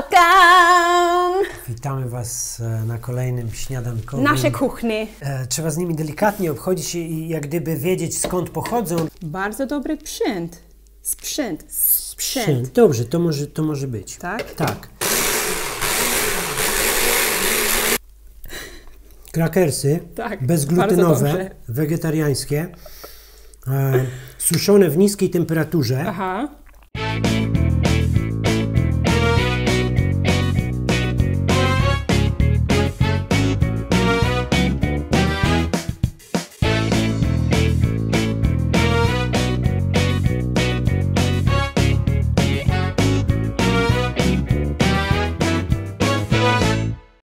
Welcome! Witamy Was e, na kolejnym śniadankowym. Nasze kuchni. E, trzeba z nimi delikatnie obchodzić się i jak gdyby wiedzieć skąd pochodzą. Bardzo dobry sprzęt. Sprzęt. Sprzęt. Dobrze, to może, to może być. Tak? Tak. Krakersy Tak, bezglutenowe, wegetariańskie, e, suszone w niskiej temperaturze. Aha.